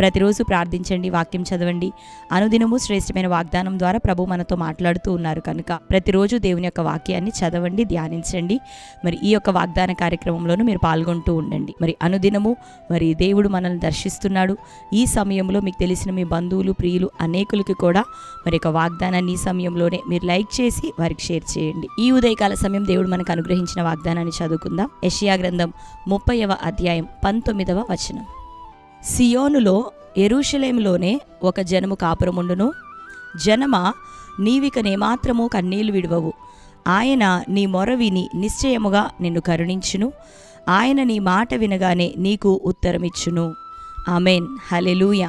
ప్రతిరోజు ప్రార్థించండి వాక్యం చదవండి. అనుదినము శ్రేష్టమైన వాగ్దానం ద్వారా ప్రభు మనతో మాట్లాడుతూ ఉన్నారు కనుక ప్రతిరోజు దేవుని యొక్క వాక్యాన్ని చదవండి ధ్యానించండి. మరి ఈ యొక్క వాగ్దాన కార్యక్రమంలోనూ మీరు పాల్గొంటూ ఉండండి. మరి అనుదినము మరి దేవుడు మనల్ని దర్శిస్తున్నాడు. ఈ సమయంలో మీకు తెలిసిన మీ బంధువులు ప్రియులు అనేకులకి కూడా మరి యొక్క వాగ్దానాన్ని ఈ సమయంలోనే మీరు లైక్ చేసి వారికి షేర్ చేయండి. ఈ ఉదయకాల సమయం దేవుడు మనకు అనుగ్రహించిన వాగ్దానాన్ని చదువుకుందాం. యషియా గ్రంథం ముప్పైవ అధ్యాయం పంతొమ్మిదవ వచనం. సియోనులో ఎరుషలేములోనే ఒక జనము కాపురముండును. జనమా నీవికనేమాత్రము కన్నీళ్ళు విడవవు. ఆయన నీ మొర విని నిశ్చయముగా నిన్ను కరుణించును. ఆయన నీ మాట వినగానే నీకు ఉత్తరమిచ్చును. ఆమెన్. హలెలూయ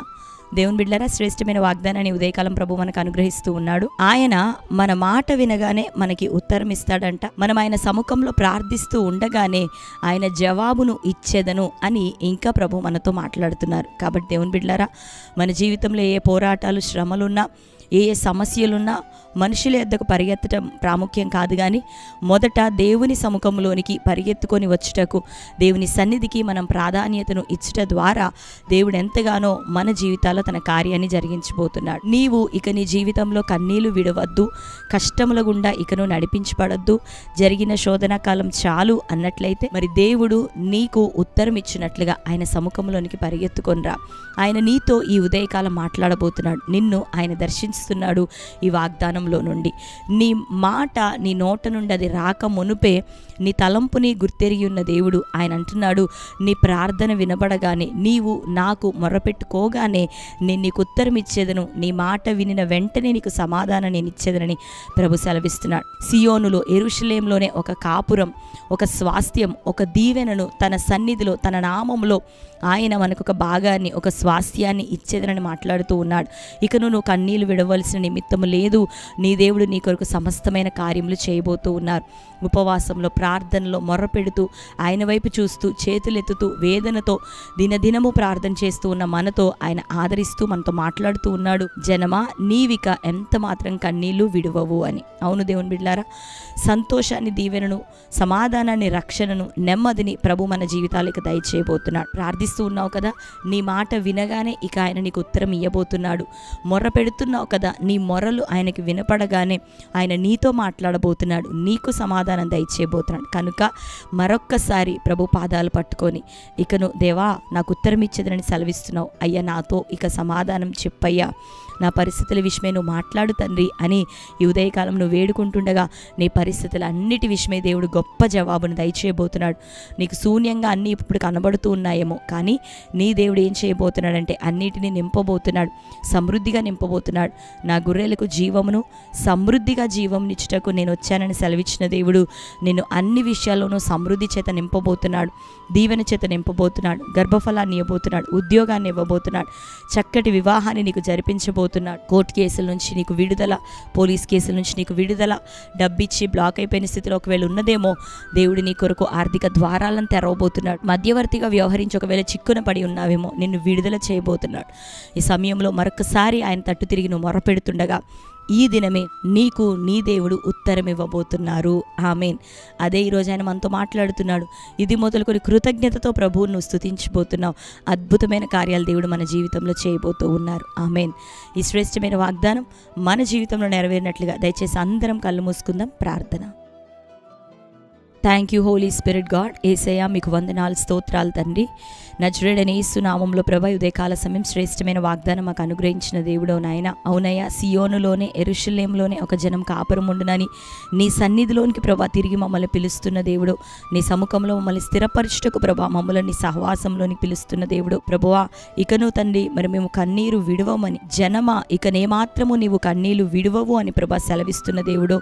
దేవుని బిడ్డరా శ్రేష్టమైన వాగ్దానాన్ని ఉదయకాలం ప్రభు మనకు అనుగ్రహిస్తూ ఉన్నాడు. ఆయన మన మాట వినగానే మనకి ఉత్తరం ఇస్తాడంట. మనం ఆయన సముఖంలో ప్రార్థిస్తూ ఉండగానే ఆయన జవాబును ఇచ్చేదను అని ఇంకా ప్రభు మనతో మాట్లాడుతున్నారు. కాబట్టి దేవుని బిడ్డలారా మన జీవితంలో ఏ పోరాటాలు శ్రమలున్నా ఏ ఏ సమస్యలున్నా మనుషుల యొద్దకు పరిగెత్తడం ప్రాముఖ్యం కాదు కానీ మొదట దేవుని సముఖంలోనికి పరిగెత్తుకొని వచ్చుటకు దేవుని సన్నిధికి మనం ప్రాధాన్యతను ఇచ్చుట ద్వారా దేవుడు ఎంతగానో మన జీవితాల్లో తన కార్యాన్ని జరిగించబోతున్నాడు. నీవు ఇక నీ జీవితంలో కన్నీళ్ళు విడవద్దు కష్టముల గుండా ఇకను నడిపించబడద్దు జరిగిన శోధన కాలం చాలు అన్నట్లయితే మరి దేవుడు నీకు ఉత్తరం ఇచ్చినట్లుగా ఆయన సముఖంలోనికి పరిగెత్తుకొనిరా ఆయన నీతో ఈ ఉదయకాలం మాట్లాడబోతున్నాడు. నిన్ను ఆయన దర్శిస్తున్నాడు ఈ వాగ్దానం స్థానంలో నుండి నీ మాట నీ నోట నుండి అది రాక మునుపే నీ తలంపుని గుర్తెరిగి ఉన్న దేవుడు ఆయన అంటున్నాడు. నీ ప్రార్థన వినబడగానే నీవు నాకు మొరపెట్టుకోగానే నేను నీకు ఉత్తరం ఇచ్చేదను. నీ మాట వినిన వెంటనే నీకు సమాధానం నేను ఇచ్చేదనని ప్రభు సెలవిస్తున్నాడు. సియోనులో ఎరుషలేంలోనే ఒక కాపురం ఒక స్వాస్థ్యం ఒక దీవెనను తన సన్నిధిలో తన నామంలో ఆయన మనకు ఒక భాగాన్ని ఒక స్వాస్థ్యాన్ని ఇచ్చేదనని మాట్లాడుతూ ఉన్నాడు. ఇక నువ్వు కన్నీళ్ళు విడవలసిన నిమిత్తం లేదు. నీ దేవుడు నీ కొరకు సమస్తమైన కార్యములు చేయబోతూ ఉన్నారు. ఉపవాసంలో ప్రార్థనలో మొర్రపెడుతూ ఆయన వైపు చూస్తూ చేతులెత్తుతూ వేదనతో దినదినము ప్రార్థన చేస్తూ ఉన్న మనతో ఆయన ఆదరిస్తూ మనతో మాట్లాడుతూ ఉన్నాడు. జనమా నీవిక ఎంత మాత్రం కన్నీళ్ళు విడువవు అని. అవును దేవుని బిడ్లారా సంతోషాన్ని దీవెనను సమాధానాన్ని రక్షణను నెమ్మదిని ప్రభు మన జీవితాలకు దయచేయబోతున్నాడు. ప్రార్థిస్తూ ఉన్నావు కదా నీ మాట వినగానే ఇక ఆయన నీకు ఉత్తరం ఇవ్వబోతున్నాడు మొర్ర పెడుతున్నావు కదా నీ మొరలు ఆయనకి వినపడగానే ఆయన నీతో మాట్లాడబోతున్నాడు నీకు సమాధానం దయచేయబోతున్నాడు. కనుక మరొక్కసారి ప్రభు పాదాలు పట్టుకొని ఇకను దేవా నాకు ఉత్తరం ఇచ్చేదని సెలవిస్తున్నావు. అయ్యా నాతో ఇక సమాధానం చెప్పయ్యా. నా పరిస్థితుల విషయమే నువ్వు మాట్లాడు తండ్రి అని ఈ ఉదయకాలం నువ్వు వేడుకుంటుండగా నీ పరిస్థితులు అన్నిటి విషయమే దేవుడు గొప్ప జవాబును దయచేయబోతున్నాడు. నీకు శూన్యంగా అన్నీ ఇప్పుడు కనబడుతూ ఉన్నాయేమో కానీ నీ దేవుడు ఏం చేయబోతున్నాడంటే అన్నిటినీ నింపబోతున్నాడు. సమృద్ధిగా నింపబోతున్నాడు. నా గొర్రెలకు జీవమును సమృద్ధిగా జీవమునిచ్చుటకు నేను వచ్చానని సెలవిచ్చిన దేవుడు నేను అన్ని విషయాల్లోనూ సమృద్ధి చేత నింపబోతున్నాడు. దీవెన చేత నింపబోతున్నాడు. గర్భఫలాన్ని ఇవ్వబోతున్నాడు. ఉద్యోగాన్ని ఇవ్వబోతున్నాడు. చక్కటి వివాహాన్ని నీకు జరిపించబోతున్నాడు. కోర్టు కేసుల నుంచి నీకు విడుదల పోలీస్ కేసుల నుంచి నీకు విడుదల. డబ్బిచ్చి బ్లాక్ అయిపోయిన స్థితిలో ఒకవేళ ఉన్నదేమో దేవుడు నీ కొరకు ఆర్థిక ద్వారాలను తెరవబోతున్నాడు. మధ్యవర్తిగా వ్యవహరించి ఒకవేళ చిక్కున పడి ఉన్నావేమో నిన్ను విడుదల చేయబోతున్నాడు. ఈ సమయంలో మరొకసారి ఆయన తట్టు తిరిగి నువ్వు మొరపెడుతుండగా ఈ దినమే నీకు నీ దేవుడు ఉత్తరం ఇవ్వబోతున్నారు. ఆమెన్. అదే ఈరోజు ఆయన మనతో మాట్లాడుతున్నాడు. ఇది మొదలుకొని కృతజ్ఞతతో ప్రభువును నువ్వు అద్భుతమైన కార్యాలు దేవుడు మన జీవితంలో చేయబోతూ ఉన్నారు. ఆమెన్. ఈ శ్రేష్టమైన వాగ్దానం మన జీవితంలో నెరవేరినట్లుగా దయచేసి అందరం కళ్ళు మూసుకుందాం. ప్రార్థన. Thank you holy spirit god Yesayya మీకు వందనాలు స్తోత్రాలు తండ్రి. నజరుడని నామంలో ప్రభ ఉదయకాల సమయం శ్రేష్టమైన వాగ్దానం మాకు అనుగ్రహించిన దేవుడో నాయన. అవునయ్యా సియోనులోనే ఎరుషులేంలోనే ఒక జనం కాపురం ఉండునని నీ సన్నిధిలోనికి ప్రభా తిరిగి మమ్మల్ని పిలుస్తున్న దేవుడు. నీ సముఖంలో మమ్మల్ని స్థిరపరచుటకు ప్రభా మమ్మల్ని నీ సహవాసంలోని పిలుస్తున్న దేవుడు. ప్రభువా ఇకను తండ్రి మరి మేము కన్నీరు విడవమని జనమా ఇకనేమాత్రము నీవు కన్నీళ్ళు విడవవు అని ప్రభా సెలవిస్తున్న దేవుడు.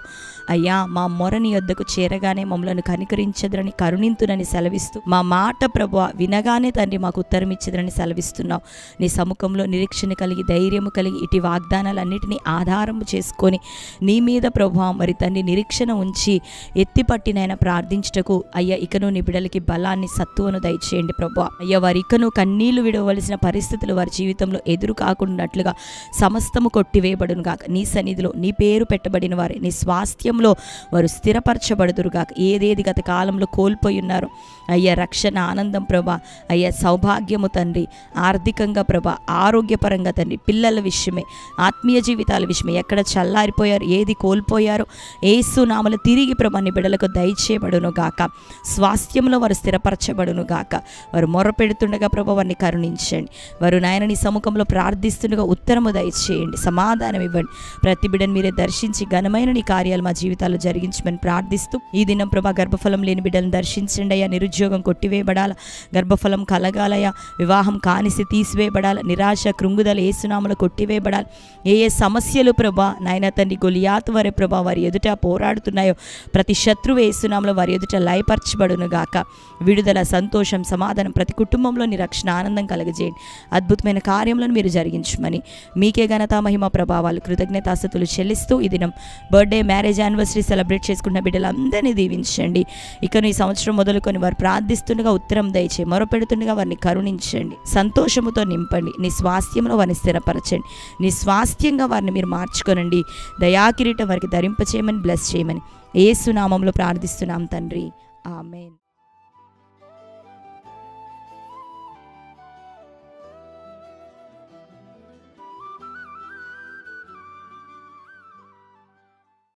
అయ్యా మా మొరని యొద్దకు చేరగానే మమ్మల్ని కనికరించదరని కరుణింతునని సెలవిస్తూ మా మాట ప్రభు వినగానే తండ్రి మాకు ఉత్తరం ఇచ్చదని సెలవిస్తున్నావు. నీ సముఖంలో నిరీక్షణ కలిగి ధైర్యము కలిగి ఇటు వాగ్దానాలన్నిటినీ ఆధారము చేసుకొని నీ మీద ప్రభు మరి తండ్రి నిరీక్షణ ఉంచి ఎత్తిపట్టినైనా ప్రార్థించుటకు అయ్యా ఇకను నీ బిడలకి బలాన్ని సత్తువను దయచేయండి ప్రభు. అయ్యా వారి ఇకను కన్నీళ్ళు విడవలసిన పరిస్థితులు వారి జీవితంలో ఎదురు కాకుండాట్లుగా సమస్తము కొట్టివేయబడును గాక. నీ సన్నిధిలో నీ పేరు పెట్టబడిన వారి నీ స్వాస్థ్యంలో వారు స్థిరపరచబడుదురు ఏదేది అనేది గత కాలంలో కోల్పోయి ఉన్నారు. అయ్యా రక్షణ ఆనందం ప్రభా. అయ్యా సౌభాగ్యము తండ్రి. ఆర్థికంగా ప్రభా ఆరోగ్యపరంగా తండ్రి. పిల్లల విషయమే ఆత్మీయ జీవితాల విషయమే. ఎక్కడ చల్లారిపోయారు ఏది కోల్పోయారో ఏసు నామలు తిరిగి ప్రభా నీ బిడలకు దయచేయబడును గాక. స్వాస్థ్యంలో వారు స్థిరపరచబడును గాక. వారు మొరపెడుతుండగా ప్రభా వారిని కరుణించండి. వారు నాయన నీ సముఖంలో ప్రార్థిస్తుండగా ఉత్తరము దయచేయండి. సమాధానం ఇవ్వండి. ప్రతి బిడని మీరే దర్శించి ఘనమైన నీ కార్యాలు మా జీవితాల్లో జరిగించమని ప్రార్థిస్తూ ఈ దినం ప్రభా గర్భఫలం లేని బిడ్డలను దర్శించండి అయ్యా. నిరుద్యోగం కొట్టివేయబడాల. గర్భఫలం కలగాలయ్యా. వివాహం కానిసి తీసివేయబడాల. నిరాశ కృంగుదల ఏసునామలు కొట్టివేయబడాలి. ఏ ఏ సమస్యలు ప్రభా నాయన తండ్రి గొలియాత్ వారి ప్రభా వారి ఎదుట పోరాడుతున్నాయో. ప్రతి శత్రువు ఏసునామలో వారి ఎదుట లయపరచబడును గాక విడుదల సంతోషం సమాధానం ప్రతి కుటుంబంలోని రక్షణ ఆనందం కలగజేయండి. అద్భుతమైన కార్యములను మీరు జరిగించమని మీకే ఘనత మహిమ ప్రభావాలు కృతజ్ఞతాస్థుతులు చెల్లిస్తూ ఈ దినం బర్త్డే మ్యారేజ్ యానివర్సరీ సెలబ్రేట్ చేసుకున్న బిడ్డలందరినీ దీవించండి. ఇక ఈ సంవత్సరం మొదలుకొని వారు ప్రార్థిస్తుండగా ఉత్తరం దయచే మొరపెడుతుండగా వారిని కరుణించండి. సంతోషముతో నింపండి. నీ స్వాస్థ్యంలో వారిని స్థిరపరచండి. నీ స్వాస్థ్యంగా వారిని మీరు మార్చుకొనండి. దయాకిరీటం వారికి ధరింపచేయమని బ్లెస్ చేయమని. ఏసునామంలో ప్రార్థిస్తున్నాం తండ్రి. ఆమెన్.